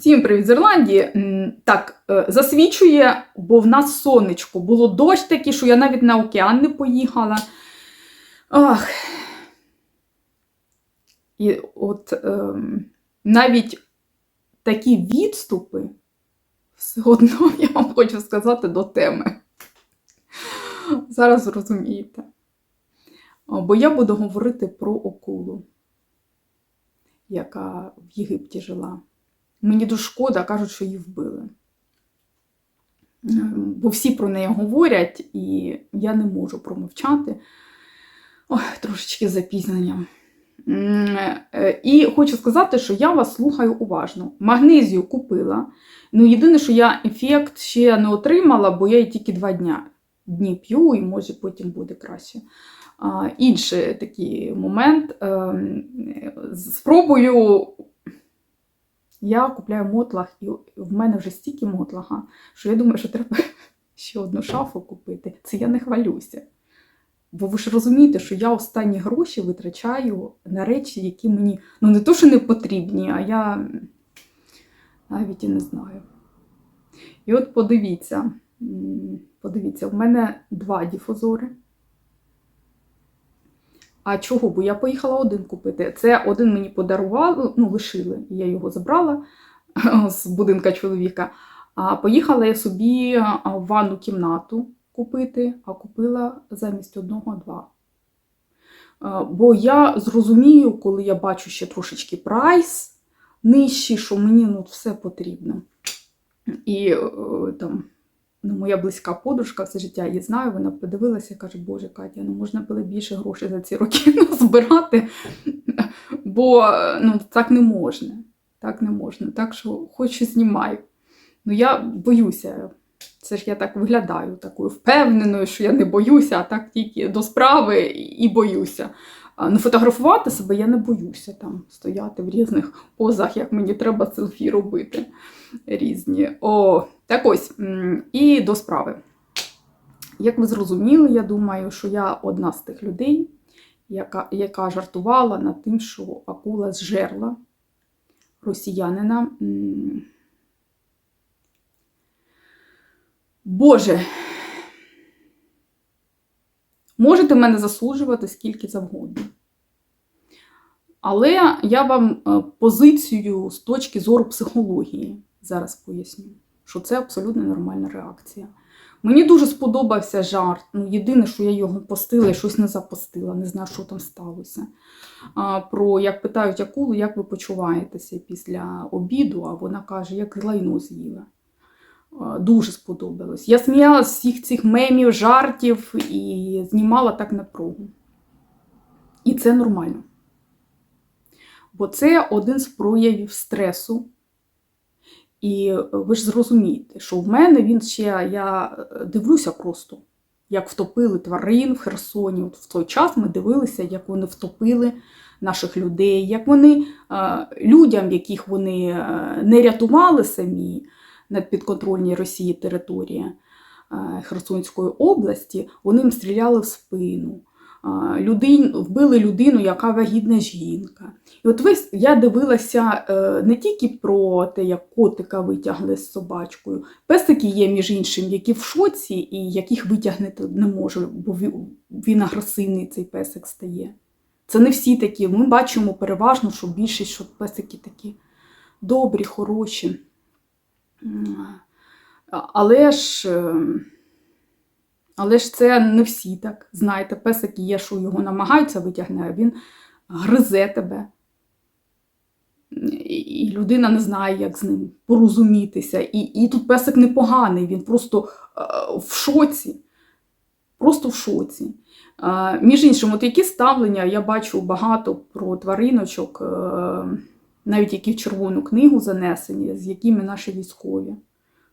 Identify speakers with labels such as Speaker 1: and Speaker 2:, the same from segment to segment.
Speaker 1: Всім привіт з Ірландії. Так, е, засвічує, бо в нас сонечко. Було дощ такий, що я навіть на океан не поїхала. Ах. І от ем, навіть такі відступи, все одно я вам хочу сказати до теми. Зараз зрозумієте. Бо я буду говорити про акулу, яка в Єгипті жила. Мені дуже шкода, кажуть, що її вбили. Ем, Бо всі про неї говорять, і я не можу промовчати. Ой, трошечки з запізненням. М, е, І хочу сказати, що я вас слухаю уважно. Магнезію купила. Ну, єдине, що я ефект ще не отримала, бо я її тільки два дня, дні п'ю, і може потім буде краще. А, інший такий момент. ем, Спробую я купляю мотлах, і в мене вже стільки мотлага, що я думаю, що треба ще одну шафу купити. Це я не хвалюся. Бо ви ж розумієте, що я останні гроші витрачаю на речі, які мені ну не то, що не потрібні, а я навіть і не знаю. І от подивіться, подивіться, в мене два діфузори. А чого? Бо я поїхала один купити. Це один мені подарували, ну, лишили, я його забрала з будинка чоловіка. А поїхала я собі в ванну кімнату купити, а купила замість одного два. Бо я зрозумію, коли я бачу ще трошечки прайс нижчий, що мені ну, все потрібно. І е, там ну, моя близька подружка, все життя її знаю, вона подивилася і каже, Боже, Катя, ну можна було більше грошей за ці роки збирати, бо ну, так не можна. Так не можна. Так що хочу знімаю. Ну я боюся. Це ж я так виглядаю, такою впевненою, що я не боюся, а так тільки до справи і боюся. Ну, фотографувати себе я не боюся там стояти в різних позах, як мені треба селфі робити різні. О, так ось, і до справи. Як ви зрозуміли, я думаю, що я одна з тих людей, яка, яка жартувала над тим, що акула зжерла росіянина. Боже, можете мене засуджувати скільки завгодно. Але я вам е, позицію з точки зору психології зараз поясню, що це абсолютно нормальна реакція. Мені дуже сподобався жарт. Ну, єдине, що я його постила і щось не запостила, не знаю, що там сталося. А, Про як питають акулу, як ви почуваєтеся після обіду, а вона каже, як лайно з'їла. А, Дуже сподобалось. Я сміялася всіх цих мемів, жартів і знімала так напругу. І це нормально. Бо це один з проявів стресу. І ви ж зрозумієте, що в мене він ще, я дивлюся просто, як втопили тварин в Херсоні. От в той час ми дивилися, як вони втопили наших людей, як вони е, людям, яких вони е, не рятували самі на підконтрольній Росії території е, Херсонської області, вони їм стріляли в спину. А, Людей, вбили людину, яка вагітна жінка. І от ви, я дивилася е, не тільки про те, як котика витягли з собачкою. Песики є, між іншим, які в шоці, і яких витягнути не можу, бо він агресивний цей песик стає. Це не всі такі. Ми бачимо переважно, що більшість що песики такі добрі, хороші. Але ж. е, але ж це не всі так. Знаєте, песик є, що його намагаються витягнути, а він гризе тебе. І- людина не знає, як з ним порозумітися. І, і тут песик непоганий, він просто е, в шоці. Просто в шоці. Між іншим, от які ставлення я бачу багато про твариночок, е, навіть які в Червону книгу занесені, з якими наші військові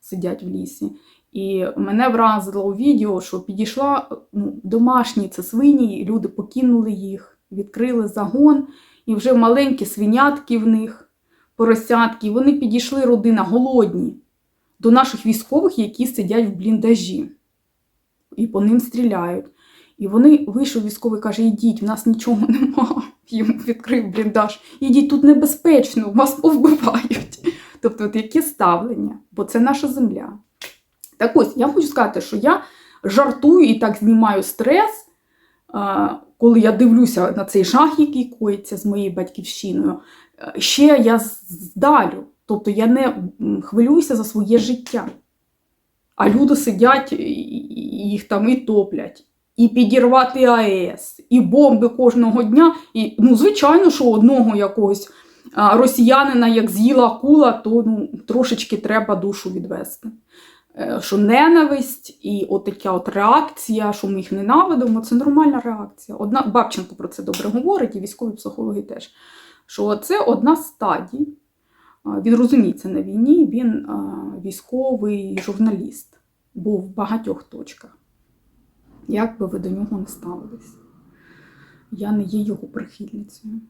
Speaker 1: сидять в лісі. І мене вразило у відео, що підійшла ну, домашні це свині, люди покинули їх, відкрили загон, і вже маленькі свинятки в них, поросятки. Вони підійшли родина голодні до наших військових, які сидять в бліндажі. І по ним стріляють. І вони вийшов військовий, каже: Ідіть, в нас нічого нема. Йому відкрив бліндаж. Ідіть, тут небезпечно, вас повбивають. Тобто, от яке ставлення? Бо це наша земля. Так ось, я хочу сказати, що я жартую і так знімаю стрес, коли я дивлюся на цей жах, який коїться з моєю батьківщиною. Е, Ще я здалю. Тобто я не хвилююся за своє життя. А люди сидять і їх там і топлять, і підірвати АЕС, і бомби кожного дня. І, ну, звичайно, що одного якогось росіянина, як з'їла акула, то ну, трошечки треба душу відвести. Е, Що ненависть і от така от реакція, що ми їх ненавидимо, це нормальна реакція. Одна Бабченко про це добре говорить, і військові психологи теж. Що це одна з стадій. Він розуміється на війні, він військовий журналіст, був в багатьох точках. Як би ви до нього не ставились? Я не є його прихильницею.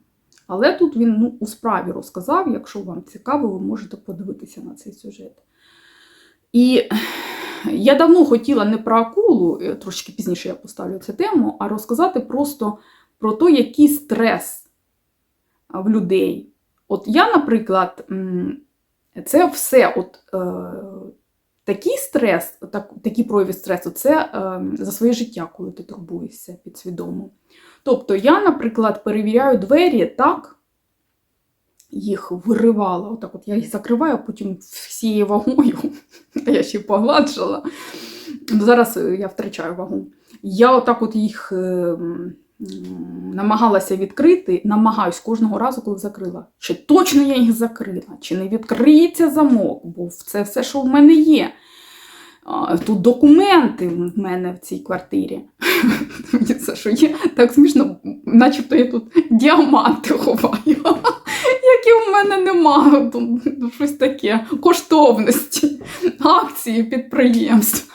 Speaker 1: Але тут він ну, у справі розказав, якщо вам цікаво, ви можете подивитися на цей сюжет. І я давно хотіла не про акулу, е, трошки пізніше я поставлю цю тему, а розказати просто про те, який стрес в людей. От я, наприклад, це все, от е, такий стрес, так, такі прояви стресу, це е, за своє життя, коли ти турбуєшся підсвідомо. Тобто я, наприклад, перевіряю двері так, їх виривала. Отак от я їх закриваю, потім всією вагою, я ще. Ну, Зараз е, я втрачаю вагу. Я отак от їх е, м, намагалася відкрити, намагаюсь кожного разу, коли закрила. Чи точно я їх закрила, чи не відкриється замок, бо це все, що в мене є. Тут документи в мене в цій квартирі. Це що є так смішно, начебто я тут діаманти ховаю, які в мене немає. Щось таке, коштовності, акції підприємств.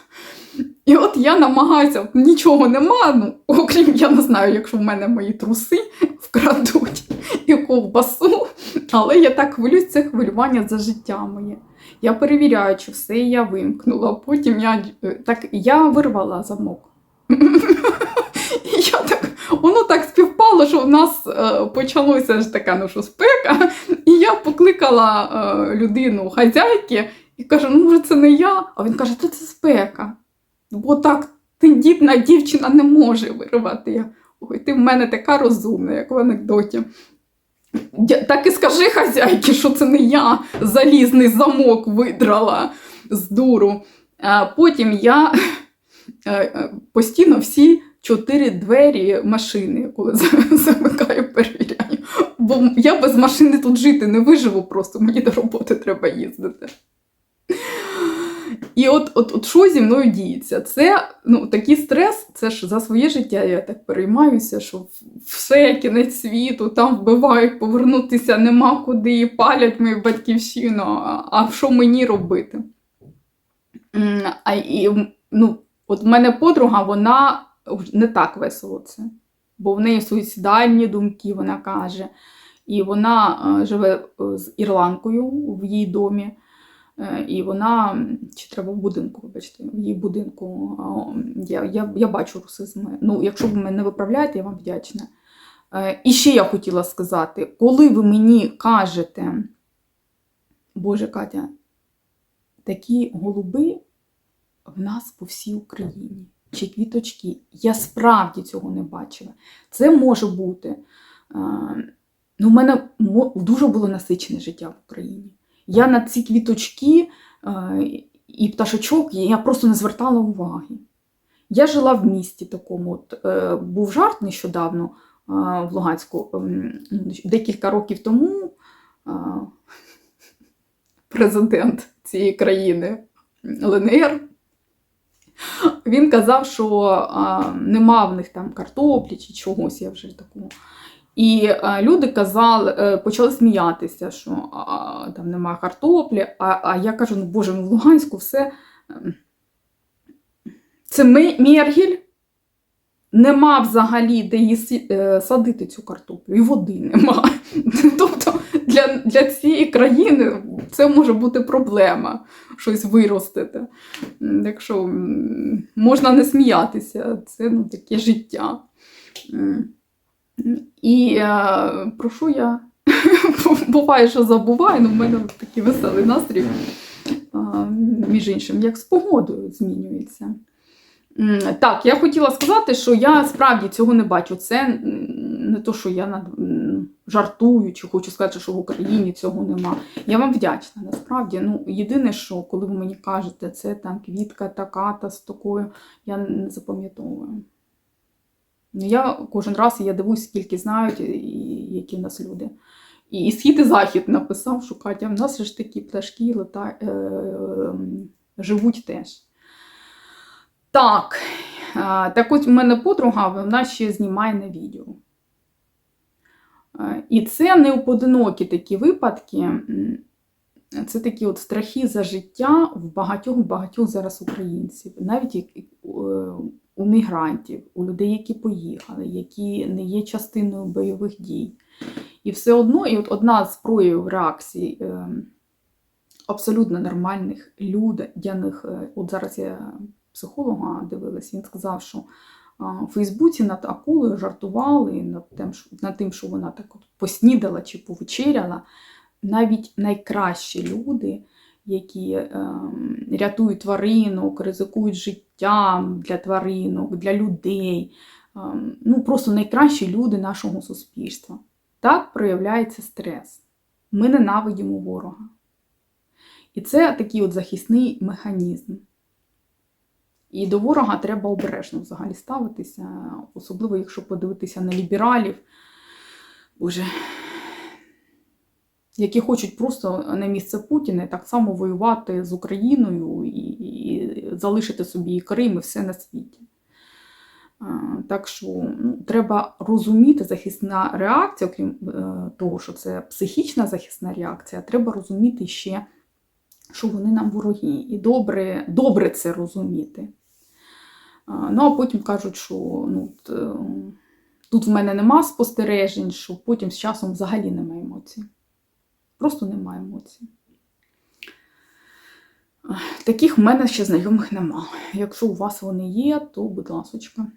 Speaker 1: І от я намагаюся, нічого нема, ну, окрім я не знаю, якщо в мене мої труси вкрадуть і ковбасу, але я так хвилююсь, це хвилювання за життя моє. Я перевіряю, чи все я вимкнула. Потім я е, так я вирвала замок. І я так, воно так співпало, що в нас е, почалося ж така ну, що спека, і я покликала е, людину хазяйки і кажу, ну може це не я. А він каже, то це спека. Бо так тендітна дівчина не може вирвати. Я, Ой, ти в мене така розумна, як в анекдоті. Так і скажи хазяйки, що це не я залізний замок видрала з дуру. А потім я е, е, постійно всі чотири двері машини, коли замикаю, перевіряю. Бо я без машини тут жити не виживу просто, мені до роботи треба їздити. І от, от, от що зі мною діється? Це ну, такий стрес, це ж за своє життя я так переймаюся, що все кінець світу, там вбивають, повернутися нема куди, палять мою батьківщину. А, що мені робити? А, і, ну, от в мене подруга, вона не так весело це. Бо в неї суїцидальні думки, вона каже. І вона е, живе е, з ірландкою в її домі. Е, І вона, чи треба в будинку, вибачте, в її будинку. Я, я, я бачу русизми. Ну, якщо ви мене виправляєте, я вам вдячна. Е, І ще я хотіла сказати, коли ви мені кажете, Боже Катя, такі голуби в нас по всій Україні, чи квіточки, я справді цього не бачила. Це може бути. е, Ну, в мене дуже було насичене життя в Україні. Я на ці квіточки е, і пташечок я просто не звертала уваги. Я жила в місті такому. От, е, був жарт нещодавно е, в Луганську ем, декілька років тому. Президент цієї країни ЛНР. Він казав, що а, нема в них там картоплі чи чогось, я вже такого. І е, люди казали, е, почали сміятися, що а, там немає картоплі. А, а я кажу: ну Боже, ну в Луганську все. ем, Це Мергіль. Нема взагалі, де її е, садити цю картоплю, і води нема. Тобто для, для цієї країни це може бути проблема щось виростити. М, Так що м, можна не сміятися, це ну, таке життя. І е, про що я буває, що забуваю, але в мене такий веселий настрій. Між іншим, як з погодою змінюється. Так, я хотіла сказати, що я справді цього не бачу. Це не то, що я над- жартую, чи хочу сказати, що в Україні цього нема. Я вам вдячна, насправді. Ну, єдине, що коли ви мені кажете, це там квітка така та з такою, я не запам'ятовую. Ну, я кожен раз я дивуюсь, скільки знають, і які в нас люди. І, і схід і захід написав, що Катя, в нас ж такі пташки лета, е, е, живуть теж. Так, е, так от у мене подруга, вона ще знімає на відео. Е, І це не поодинокі такі випадки. Це такі от страхи за життя в багатьох багатьох зараз українців, навіть е, у мігрантів, у людей, які поїхали, які не є частиною бойових дій. І все одно, і от одна з проявів реакцій е, абсолютно нормальних людяних, е, от зараз я психолога дивилась, він сказав, що у Фейсбуці над акулою жартували над тим, над тим, що вона так от поснідала чи повечеряла. Навіть найкращі люди, які ем, рятують тваринок, ризикують життям для тваринок, для людей. ем, ну, просто найкращі люди нашого суспільства. Так проявляється стрес. Ми ненавидимо ворога. І це такий от захисний механізм. І до ворога треба обережно взагалі ставитися, особливо якщо подивитися на лібералів, Боже, які хочуть просто на місце Путіна так само воювати з Україною і, і залишити собі і Крим, і все на світі. Так що ну, треба розуміти захисна реакція, окрім е, того, що це психічна захисна реакція, треба розуміти ще, що вони нам вороги. І добре, добре це розуміти. Ну, а потім кажуть, що ну, е, тут в мене нема спостережень, що потім з часом взагалі немає емоцій. Просто немає емоцій. Таких в мене ще знайомих нема. Якщо у вас вони є, то будь ласочка.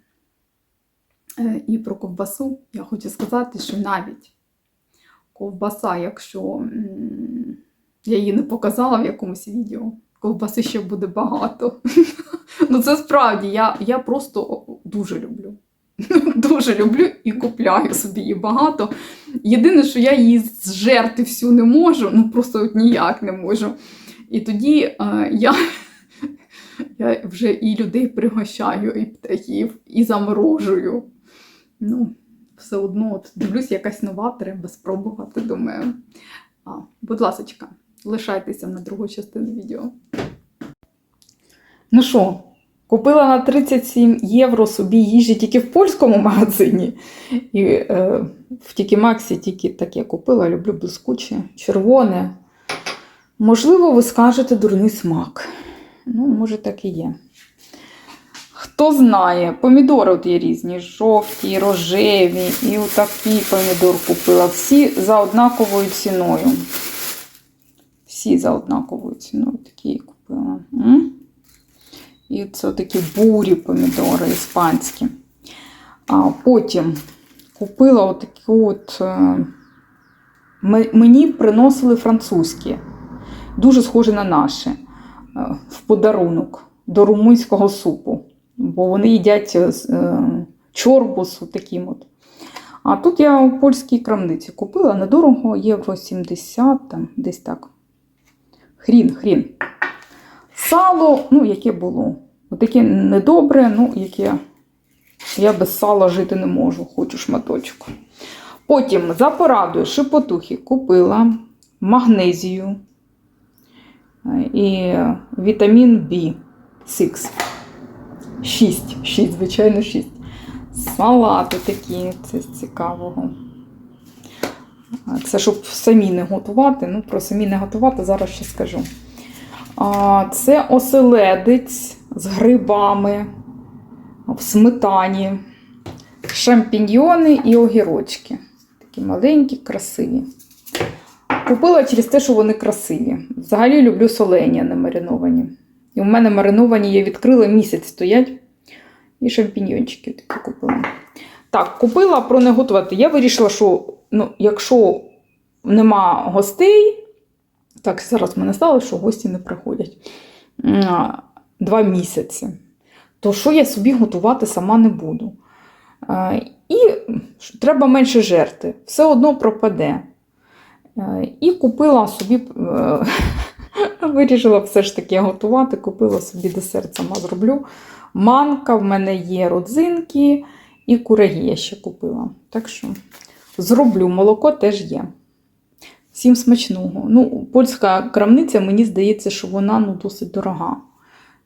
Speaker 1: Е, І про ковбасу я хочу сказати, що навіть ковбаса, якщо я її не показала в якомусь відео, ковбаси ще буде багато. Ну це справді, я, я просто дуже люблю. Дуже люблю і купляю собі її багато. Єдине, що я її зжерти всю не можу, ну просто от ніяк не можу. І тоді е, я, я вже і людей пригощаю, і птахів, і заморожую. Ну, все одно от дивлюсь, якась нова, треба спробувати, думаю. А, будь ласочка, лишайтеся на другу частину відео. Ну що, купила на 37 євро собі їжі тільки в польському магазині. І е, в Тікі Максі тільки таке купила, люблю блискуче, червоне. Можливо, ви скажете дурний смак. Ну, може, так і є. Хто знає, помідори от є різні, жовті, рожеві, і отакий помідор купила. Всі за однаковою ціною. Всі за однаковою ціною такі купила. М? І це такі бурі помідори іспанські. А потім купила отакі от. е, Мені приносили французькі, дуже схожі на наші, е, в подарунок до румунського супу. Бо вони їдять е, чорбусу таким от. А тут я у польській крамниці купила недорого, євро 70, там, десь так. Хрін, хрін. Сало, ну, яке було. Отаке недобре, ну, яке я без сала жити не можу, хочу шматочок. Потім за порадою шепотухи купила магнезію е, і вітамін B6. 6, 6, звичайно, 6. Салати такі, це з цікавого. Це щоб самі не готувати. Ну, про самі не готувати, зараз ще скажу. Це оселедець з грибами в сметані, шампіньйони і огірочки. Такі маленькі, красиві. Купила через те, що вони красиві. Взагалі люблю солені, а не мариновані. І в мене мариновані я відкрила місяць стоять. І шампіньйончики такі купила. Так, купила про не готувати. Я вирішила, що ну, якщо нема гостей. Так, зараз мене стало, що гості не приходять. Два місяці. То що я собі готувати сама не буду. І треба менше жерти, все одно пропаде. І купила собі, е, вирішила все ж таки готувати, купила собі десерт, сама зроблю. Манка, в мене є родзинки і кураги я ще купила. Так що зроблю, молоко теж є. Всім смачного. Ну, польська крамниця, мені здається, що вона ну, досить дорога.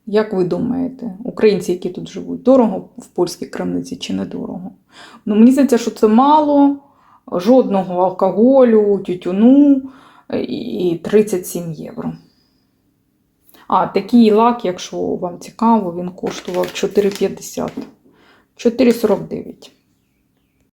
Speaker 1: Як ви думаєте, українці, які тут живуть, дорого в польській крамниці чи недорого? Ну, мені здається, що це мало, жодного алкоголю, тютюну і 37 євро. А такий лак, якщо вам цікаво, він коштував 4,50. 4,49.